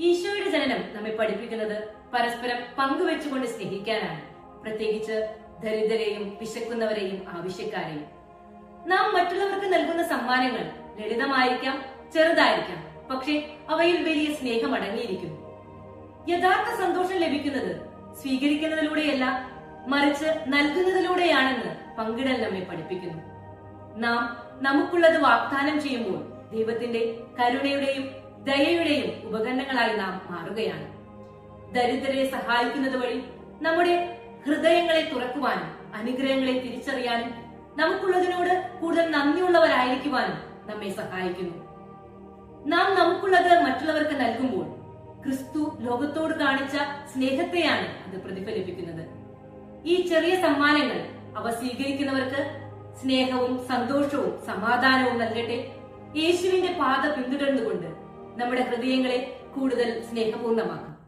ഈശോയുടെ ജനനം നമ്മെ പഠിപ്പിക്കുന്നത് പരസ്പരം പങ്കുവെച്ചുകൊണ്ട് സ്നേഹിക്കാനാണ്. പ്രത്യേകിച്ച് ദരിദ്രരെയും വിശക്കുന്നവരെയും ആവശ്യക്കാരെയും. നാം മറ്റുള്ളവർക്ക് നൽകുന്ന സമ്മാനങ്ങൾ ലളിതമായിരിക്കാം ചെറുതായിരിക്കാം പക്ഷെ അവയിൽ വലിയ സ്നേഹം അടങ്ങിയിരിക്കുന്നു. യഥാർത്ഥ സന്തോഷം ലഭിക്കുന്നത് സ്വീകരിക്കുന്നതിലൂടെയല്ല മറിച്ച് നൽകുന്നതിലൂടെയാണെന്ന് പങ്കിടൽ നമ്മെ പഠിപ്പിക്കുന്നു. നാം നമുക്കുള്ളത് വാഗ്ദാനം ചെയ്യുമ്പോൾ ദൈവത്തിന്റെ കരുണയുടെയും ദയയുടെയും ഉപകരണങ്ങളായി നാം മാറുകയാണ്. ദരിദ്രരെ സഹായിക്കുന്നത് വഴി നമ്മുടെ ഹൃദയങ്ങളെ തുറക്കുവാനും അനുഗ്രഹങ്ങളെ തിരിച്ചറിയാനും നമുക്കുള്ളതിനോട് കൂടുതൽ നന്ദിയുള്ളവരായിരിക്കുവാനും നമ്മെ സഹായിക്കുന്നു. നാം നമുക്കുള്ളത് മറ്റുള്ളവർക്ക് നൽകുമ്പോൾ ക്രിസ്തു ലോകത്തോട് കാണിച്ച സ്നേഹത്തെയാണ് അത് പ്രതിഫലിപ്പിക്കുന്നത്. ഈ ചെറിയ സമ്മാനങ്ങൾ അവ സ്വീകരിക്കുന്നവർക്ക് സ്നേഹവും സന്തോഷവും സമാധാനവും നൽകട്ടെ. യേശുവിന്റെ പാത പിന്തുടർന്നുകൊണ്ട് നമ്മുടെ ഹൃദയങ്ങളെ കൂടുതൽ സ്നേഹപൂർണമാക്കാം.